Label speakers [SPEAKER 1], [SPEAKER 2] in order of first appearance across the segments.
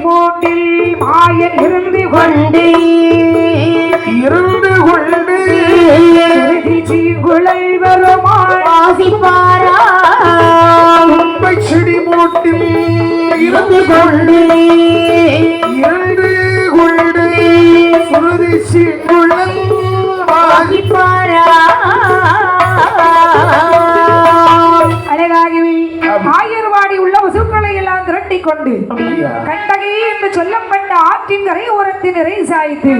[SPEAKER 1] மூட்டில் மாயன் இருந்து கொண்டு
[SPEAKER 2] இருந்து கொண்டு
[SPEAKER 1] குழல்
[SPEAKER 2] உண்மை செடி மூட்டில் இருந்து கொண்டு
[SPEAKER 1] சொல்லப்பட்ட ஆற்றின் கரை ஓரத்தின் நிறை சாய்த்து.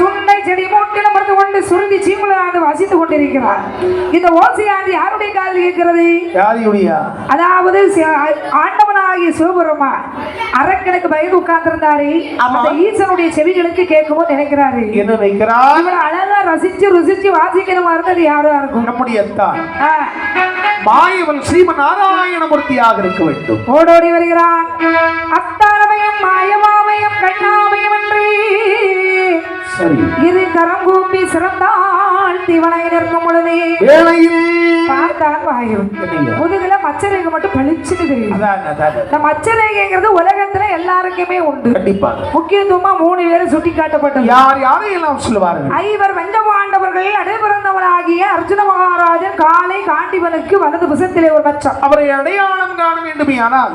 [SPEAKER 1] சுண்டை செடி மூட்டில் அமர்ந்து கொண்டு சுருதி சீமுலாண்டு வாசித்துக் கொண்டிருக்கிறார். இந்த ஓசையாண்டு யாருடைய காதில்
[SPEAKER 2] யாரியுடையா
[SPEAKER 1] அதாவது ஆண்டவனாகிய சிவபெருமான். அரக்கனுக்கு பயந்து உட்கார்ந்திருந்தாரு. அந்த ஈசனுடைய செவிகளுக்கு கேட்கும்போது நினைக்கிறாரு.
[SPEAKER 2] என்ன நினைக்கிறார்?
[SPEAKER 1] அழகா ரசிச்சு ருசிச்சு வாசிக்கணுமா இருந்தது யாரா இருக்கும்.
[SPEAKER 2] நம்முடைய தான் மாயவன் ஸ்ரீமன் நாராயணமூர்த்தியாக இருக்க வேண்டும்.
[SPEAKER 1] ஓடோடி வருகிறான். அத்தாரமயம் மாயமாமயம்
[SPEAKER 2] சரி.
[SPEAKER 1] இரு கரம் கூப்பி சிறந்தாள் திவனை நிற்கும் பொழுது வாயும்? முதுகுல மச்சரேகை மட்டும் தெரியும் இந்த மச்சரேகைங்கிறது உலகத்துல எல்லாருக்குமே உண்டு. முக்கியத்துவமா மூணு பேரும் சுட்டி காட்டப்பட்டது
[SPEAKER 2] யார் யாரையெல்லாம் சொல்லுவார்கள்?
[SPEAKER 1] ஐவர் வெஞ்சமாண்டவர்கள் அடைபிறந்தவராகிய அர்ஜுன மகாராஜன் காலை காண்டிபனுக்கு வலது புசத்திலே ஒரு மச்சம்.
[SPEAKER 2] அவரை அடையாளம் காண வேண்டுமே ஆனால்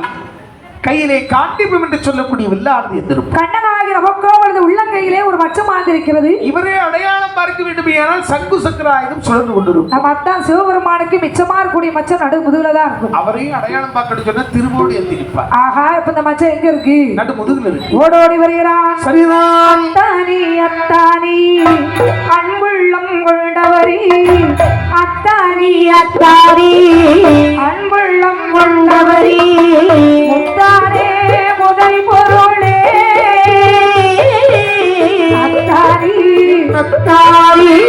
[SPEAKER 2] கையிலே காண்டிபம் என்று சொல்லக்கூடிய வில்லாரதி எந்திருப்பார்
[SPEAKER 1] கண்ணனாகிய நமக்கோ அவரது உள்ளங்கையிலே ஒரு மச்சம் ஆந்திருக்கிறது.
[SPEAKER 2] இவரே அடையாளம் பார்க்க வேண்டுமே ஆனால் சங்கு சக்கராயுதம் சுழன்று கொண்டிருக்கும்.
[SPEAKER 1] நம்ம அத்தான் சிவபெருமானுக்கு மிச்சமா இருக்கக்கூடிய மச்சம் நடு முதுகுல தான் இருக்கும்.
[SPEAKER 2] அவரையும் அடையாளம் பார்க்கணும் சொன்னா திருவோடு எந்திருப்பார்.
[SPEAKER 1] ஆஹா இப்ப இந்த மச்சம் எங்க இருக்கு?
[SPEAKER 2] நடு முதுகுல இருக்கு.
[SPEAKER 1] ஓடோடி வருகிறான்.
[SPEAKER 2] சரிதான்.
[SPEAKER 1] அத்தானி அத்தானி அன்புள்ளம் கொண்டவரி. அத்தானி
[SPEAKER 3] அத்தாரி அத்தாரி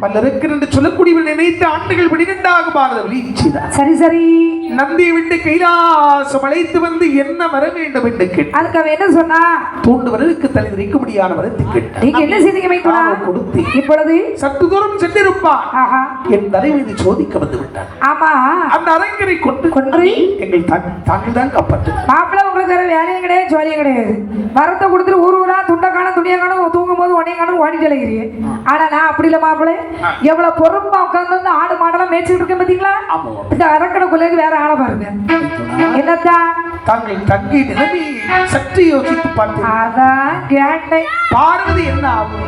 [SPEAKER 2] பலருக்கு என்று சொல்லக்கூடியவர்கள் நினைத்த ஆண்டுகள் பனிரெண்டாக வீழ்ச்சிதான்.
[SPEAKER 1] சரி சரி.
[SPEAKER 2] நந்தியை விட்டு கைலாசம் அழைத்து வந்து என்ன வர வேண்டும் என்று கேட்டார்.
[SPEAKER 1] அதுக்கு அவன் என்ன சொன்னா?
[SPEAKER 2] தூண்டுவதற்கு தலை நிற்க முடியாத வரத்தை கேட்டார்.
[SPEAKER 1] நீங்க என்ன செய்தீங்க இப்பொழுது?
[SPEAKER 2] சற்று தூரம் சென்றிருப்பான். என் சோதிக்க வந்து விட்டார்
[SPEAKER 1] ஆமா.
[SPEAKER 2] அந்த அரங்கரை கொண்டு
[SPEAKER 1] கொன்று?
[SPEAKER 2] எங்கள் தாங்க- தாங்கள் தான் காப்பாற்று
[SPEAKER 1] மாப்பிள்ளை உங்களுக்கு வேற வேலையும் கிடையாது ஜோலியும் கிடையாது. வரத்தை கொடுத்துட்டு ஊர் ஊரா துண்டை காணும் துணியை காணும் தூங்கும் போது உடனே காணும் ஓடிட்டு அலைகிறீங்க ஆனா நான் அப்படி இல்லை மாப்பிள்ளை எவ்வளவு பொறுப்பா உட்கார்ந்து வந்து ஆடு மாடெல்லாம் மேய்ச்சிட்டு இருக்கேன் பாத்தீங்களா? இந்த அரக்கணுக்குள்ளே வேற ஆளை பாருங்க. என்னத்தான்
[SPEAKER 2] தாங்கள் தங்கை நிலைமை சற்று யோசித்து பார்த்து
[SPEAKER 1] அதான் கேட்டேன்.
[SPEAKER 2] பார்வதி என்ன ஆகும்?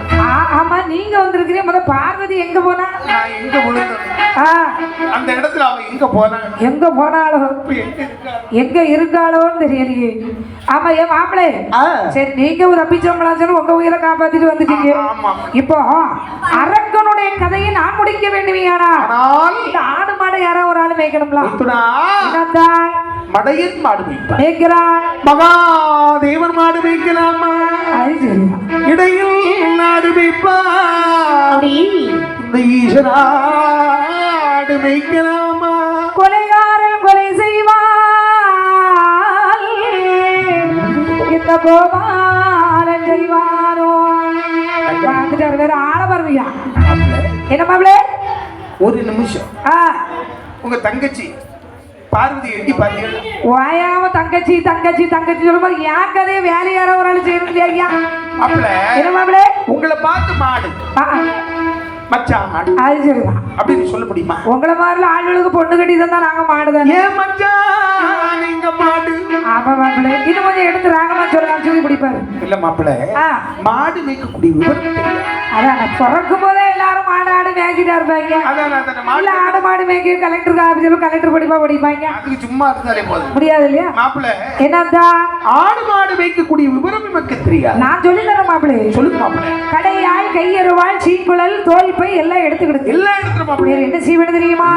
[SPEAKER 1] ஆமா நீங்க வந்திருக்கிறீங்க. முத பார்வதி எங்க போனா?
[SPEAKER 2] நான் எங்க
[SPEAKER 1] ஆ,
[SPEAKER 2] அந்த இடத்துல அவன் எங்க போனான்
[SPEAKER 1] எங்க போனாலும்
[SPEAKER 2] எங்க இருக்கா
[SPEAKER 1] எங்க இருக்காளோன்னு தெரியலையே. ஆமா ஏன் மாப்பிளே. சரி நீங்க ஒரு அப்பிச்சம்பளாச்சலும் உங்க உயிரை காப்பாத்திட்டு வந்துட்டீங்க. இப்போ அரக்கனுடைய கதையை நான் முடிக்க வேண்டுமையானா? இந்த ஆடு மாடை யாரோ ஒரு ஆள் மேய்க்கணும்ல?
[SPEAKER 2] மடையன் மாடு வைப்பார்
[SPEAKER 1] மேய்க்கிறான்
[SPEAKER 2] மகாதேவன் மாடு
[SPEAKER 1] சரிதான்
[SPEAKER 2] இடையில் நாடு வைப்பார் இந்த ஈசனாடு வைக்கலாமா
[SPEAKER 1] கொலைகாரன் கொலை செய்வான் இந்த கோபாலன் செய்வானோ? வந்துட்டாரு வேற ஆள வருவியா என்ன மாப்பிளே?
[SPEAKER 2] ஒரு நிமிஷம்.
[SPEAKER 1] ஆ.
[SPEAKER 2] உங்க தங்கச்சி பார்வதி எட்டி பார்த்தீங்கன்னா
[SPEAKER 1] ஓயாம தங்கச்சி தங்கச்சி தங்கச்சி சொல்லும்போது என் கதையை வேற யாரோ ஒரு ஆள் இல்லையா ஐயா?
[SPEAKER 2] அப்பல
[SPEAKER 1] என்ன மாப்பிளே?
[SPEAKER 2] உங்களை பார்த்து மாடு. மச்சான் மாடு.
[SPEAKER 1] அது சரிதான்
[SPEAKER 2] அப்படின்னு சொல்ல முடியுமா?
[SPEAKER 1] உங்களை மாதிரி ஆளுகளுக்கு பொண்ணு கட்டி தான் நாங்க
[SPEAKER 2] ஏன் மச்சான் நீங்க மாடு?
[SPEAKER 1] ஆமா மாப்பிளே. இன்னும் கொஞ்சம் எடுத்து ராகமா சொல்லலாம் சொல்லி பிடிப்பாரு
[SPEAKER 2] இல்ல மாப்பிள்ள
[SPEAKER 1] ஆ.
[SPEAKER 2] மாடு மேய்க்கக்கூடிய விவரம்.
[SPEAKER 1] அதான் பிறக்கும் போதே எல்லாரும் ஆடு மேய்ச்சிட்டா இருப்பாங்க? இல்ல ஆடு மாடு மேய்க்க கலெக்டருக்கு ஆஃபீஸில் கலெக்டர் படிப்பா படிப்பாங்க
[SPEAKER 2] அதுக்கு சும்மா இருந்தாலே போதும்.
[SPEAKER 1] முடியாது இல்லையா?
[SPEAKER 2] மாப்பிள்ள
[SPEAKER 1] என்னதான்
[SPEAKER 2] ஆடு மாடு மேய்க்கக்கூடிய விவரம் நமக்கு தெரியாது.
[SPEAKER 1] நான் சொல்லி தரேன் மாப்பிளே
[SPEAKER 2] சொல்லுங்க மாப்பிள்ள.
[SPEAKER 1] கடையாய் கையறுவாள் சீக்குழல் தோல்பை எல்லாம் எடுத்துக்கிடுது.
[SPEAKER 2] எல்லா இடத்துல மாப்பிள்ள.
[SPEAKER 1] என்ன செய்வேன் தெரியுமா?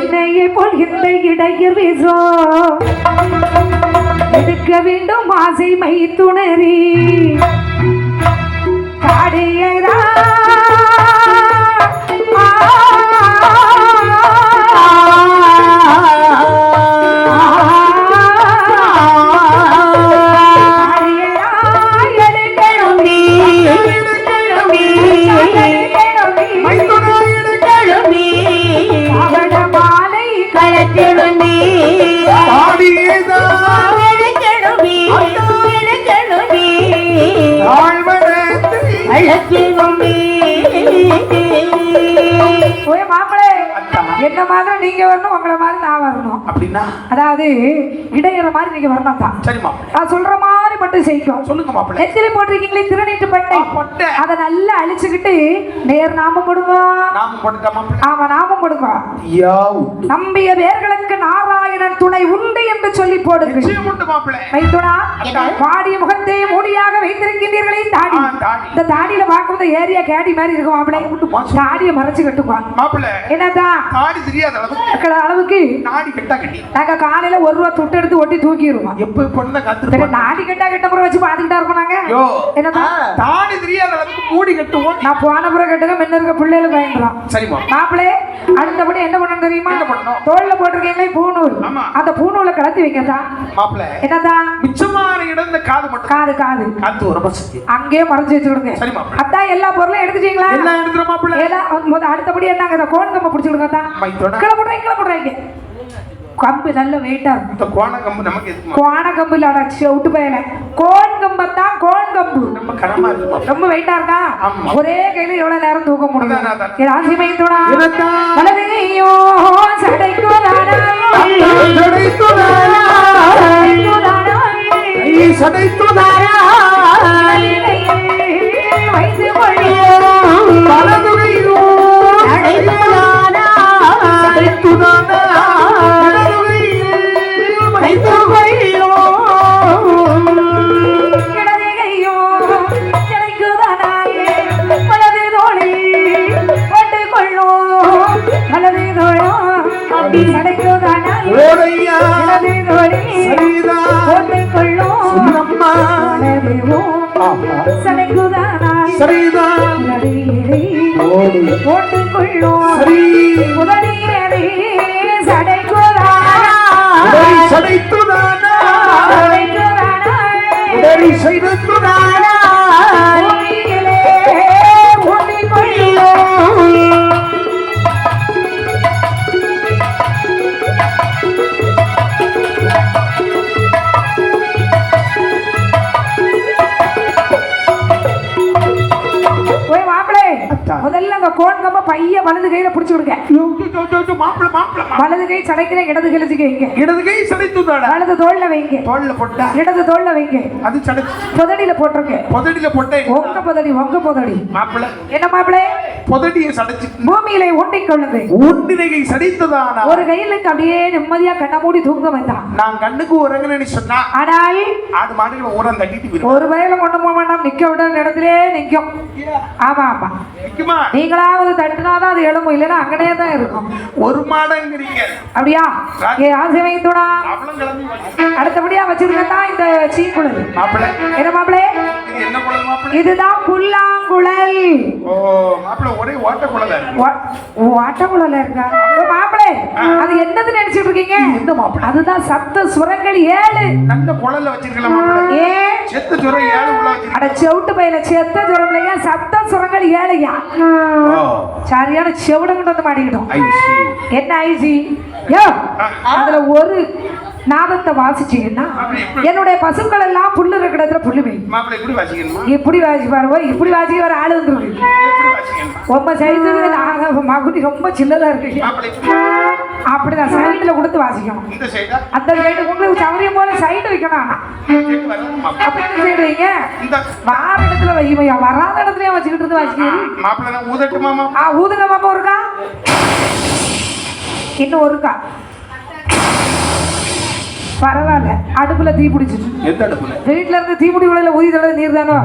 [SPEAKER 1] என்னையே போல் இந்த இடையர் வீசோ? எடுக்க வேண்டும் ஆசை மை துணரி காடியதா
[SPEAKER 2] அப்படின்னா
[SPEAKER 1] அதாவது இடையிற மாதிரி நீங்க வரணும் தான்
[SPEAKER 2] சரி மாப்பிள்ள.
[SPEAKER 1] நான் சொல்ற மாதிரி மட்டும் செய்யும்
[SPEAKER 2] சொல்லுங்க மாப்பிள்ள.
[SPEAKER 1] நெத்திலி போட்டிருக்கீங்களே திருநீட்டு பட்டை?
[SPEAKER 2] பட்டை.
[SPEAKER 1] அதை நல்லா அழிச்சுக்கிட்டு நேர் நாமம் கொடுங்க.
[SPEAKER 2] நாம போட்டுட்டா மாப்பிள்ள.
[SPEAKER 1] ஆமா நாமம் கொடுங்க.
[SPEAKER 2] ஐயா உண்டு.
[SPEAKER 1] நம்பிய வேர்களுக்கு நாராயணன் துணை உண்டு என்று சொல்லி போடுங்க
[SPEAKER 2] நிச்சயம் உண்டு மாப்பிள்ள.
[SPEAKER 1] வைத்துடா. வாடிய முகத்தை மூடியாக வைத்திருக்கின்றீர்களே தாடி. இந்த தாடியில பார்க்கும்போது ஏரியா கேடி மாதிரி இருக்கும் மாப்பிளை தாடியை மறைச்சு கட்டுவான்
[SPEAKER 2] மாப்பிள்ள
[SPEAKER 1] என்னதான்
[SPEAKER 2] தாடி தெரியாத அளவுக்கு.
[SPEAKER 1] இருக்கிற அளவுக்கு.
[SPEAKER 2] நாடி கெட்டா கட்டி.
[SPEAKER 1] நாங்க காலையில ஒரு ரூபா துட்டு எடுத்து ஒட்டி தூக்கிடுவோம்.
[SPEAKER 2] எப்ப பொண்ணு
[SPEAKER 1] நாடி கட்டா கட்ட பிறகு வச்சு பாத்துக்கிட்டா
[SPEAKER 2] யோ
[SPEAKER 1] என்னதான்
[SPEAKER 2] தாடி தெரியாத அளவுக்கு மூடி கட்டுவோம்.
[SPEAKER 1] நான் போன பிறகு கட்டுங்க முன்ன இருக்க பிள்ளைகளும் பயன்படுறோம்
[SPEAKER 2] சரிமா
[SPEAKER 1] மாப்பிளே அடுத்தபடி என்ன பண்ணணும் தெரியுமா?
[SPEAKER 2] என்ன பண்ணணும்?
[SPEAKER 1] தோல்ல போட்டிருக்கீங்களே பூநூல்.
[SPEAKER 2] ஆமா.
[SPEAKER 1] அந்த பூநூலை கலத்தி வைக்கிறதா?
[SPEAKER 2] மாப்பிள்ள
[SPEAKER 1] என்னதான்
[SPEAKER 2] மிச்சமான இடம் இந்த காது மட்டும்.
[SPEAKER 1] காது காது.
[SPEAKER 2] காத்து ரொம்ப சக்தி
[SPEAKER 1] அங்கேயே மறைச்சு வச்சுக்கிடுங்க.
[SPEAKER 2] சரி மாப்பிள்ள
[SPEAKER 1] அதான் எல்லா பொருளும் எடுத்துட்டீங்களா?
[SPEAKER 2] எல்லாம் எடுத்துற மாப்பிள்ள
[SPEAKER 1] ஏதா- முத அடுத்தபடி என்னங்க இந்த கோன் கம்பை பிடிச்சிடுங்க தான் கீழே போடுறீங்க கம்பு நல்ல வெயிட்டா இருக்கும்.
[SPEAKER 2] கோண கம்பு நமக்கு
[SPEAKER 1] கோண கம்பு இல்ல விட்டு போயல கோன் கம்பத்தான் கோன் கம்பு.
[SPEAKER 2] ரொம்ப
[SPEAKER 1] வெயிட்டா இருக்கா. ஒரே கையில எவ்வளவு நேரம் தூக்க முடியும்?
[SPEAKER 2] அதான், அதான்.
[SPEAKER 1] ராசி
[SPEAKER 2] ஓடு
[SPEAKER 1] போட்டுக் கொள்ளும்
[SPEAKER 2] சரி
[SPEAKER 1] பைய வலது கையில பிடிச்சு விடுங்க.
[SPEAKER 2] மாப்பிள மாப்பிள.
[SPEAKER 1] வலது கை சடைக்கிற இடது கிழிச்சுக்க வைங்க.
[SPEAKER 2] இடது கை சடைத்துதானா
[SPEAKER 1] வலது தோல்ல வைங்க.
[SPEAKER 2] தோல்ல போட்டா?
[SPEAKER 1] இடது தோல்ல வைங்க.
[SPEAKER 2] அது சடைச்சு
[SPEAKER 1] புதடியில போட்டிருங்க
[SPEAKER 2] புதடியில போட்டேன்
[SPEAKER 1] உங்க புதடி உங்க புதடி.
[SPEAKER 2] மாப்பிள.
[SPEAKER 1] என்ன மாப்பிளே?
[SPEAKER 2] புதடியை சடைச்சு.
[SPEAKER 1] பூமியிலே ஊண்டிக் கொள்ளுங்க
[SPEAKER 2] ஒன்றினை சடைத்ததானா?
[SPEAKER 1] ஒரு கையிலுக்கு அப்படியே நிம்மதியா கண்ண மூடி தூங்க வந்தான்
[SPEAKER 2] நான் கண்ணுக்கு உறங்கலன்னு சொன்னா
[SPEAKER 1] ஆனால்
[SPEAKER 2] ஆடு மாடுகளை ஊரம் தட்டிட்டு
[SPEAKER 1] ஒரு வயல கொண்டு போக வேண்டாம். நிக்க விட இடத்திலே நிக்கும். ஆமா ஆமா நீங்களாவது தட்டுனாதான் அது எழும்பும் இல்லைன்னா அங்கனே தான் இருக்கும்.
[SPEAKER 2] ஒரு மாடங்கிறீங்க.
[SPEAKER 1] அப்படியா? ஏ ஆசை வைத்துடா
[SPEAKER 2] அவளும் கிளம்பி வந்து
[SPEAKER 1] அடுத்தபடியா வச்சிருக்கா இந்த சீக்குழல் என்ன மாப்பிளே இதுதான் புல்லாங்குழல்.
[SPEAKER 2] ஒரே ஓட்ட குழந்தை
[SPEAKER 1] வாட்டக்குழல இருக்கா? அது என்னது நினைச்சிட்டு இருக்கீங்க?
[SPEAKER 2] என்ன மாப்பிள
[SPEAKER 1] அதுதான் சப்த சுரங்கள் ஏழு.
[SPEAKER 2] நல்ல குழல்ல வச்சிருக்கலாம்
[SPEAKER 1] ஏ.
[SPEAKER 2] செத்து சுரம் ஏழு உள்ள
[SPEAKER 1] அட செவிட்டு பையில செத்த சுரங்களையா சப்த சுரங்கள் ஏழையா? சரியான செவிடம் கொண்டு வந்து மாட்டிக்கிட்டோம். என்ன ஐசி அதுல ஒரு நாதத்தை வாசிச்சீங்கன்னா என்னுடைய பசுக்கள் எல்லாம் புல்லு இருக்கிற இடத்துல புல்லு வை
[SPEAKER 2] மாப்பிள இப்படி
[SPEAKER 1] வாசி பாருவோ இப்படி வாசிக்க வர ஆளு வந்துருக்கு
[SPEAKER 2] வாசிக்கணுமா?
[SPEAKER 1] ரொம்ப சைஸுக்கு நாங்க மகுடி ரொம்ப சின்னதா இருக்கு. அப்படிதான் சைடுல கொடுத்து வாசிக்கணும். அந்த சைடு உங்களுக்கு சௌரியம் போல சைடு வைக்கணும். ஆனா.
[SPEAKER 2] சைடு
[SPEAKER 1] வைங்க வார இடத்துல வைமையா வராத இடத்துலயே வச்சுக்கிட்டு இருந்து வாசிக்கிறீங்க
[SPEAKER 2] ஊதட்டுமா
[SPEAKER 1] ஊதுங்க பாப்பா ஒருக்கா இன்னும் ஒருக்கா பரவாயில்ல. அடுப்புல தீ பிடிச்சிட்டு. வீட்டுல இருந்து தீமுடி விளையில ஊதி தடவை நீர் தானோ?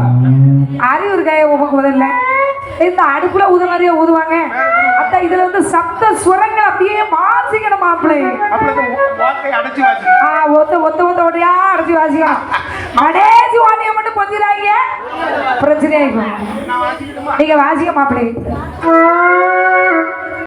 [SPEAKER 1] அறிவு இருக்காய உமக்கு முதல்ல? இந்த அடுப்புல ஊத மாதிரியே ஊதுவாங்க? அத்தை இதுல வந்து சப்த சுரங்கள் அப்படியே வாசிக்கணும். மாப்பிள்ளை ஒத்த ஒத்த ஒத்த ஒடையா அடைச்சி வாசிக்கலாம் கடைசி வாணியை மட்டும் கொஞ்சிடாங்க பிரச்சனை ஆயிக்கும்
[SPEAKER 2] நான் வாசிக்கணுமா
[SPEAKER 1] நீங்க வாசிக்க மாப்பிள்ளை.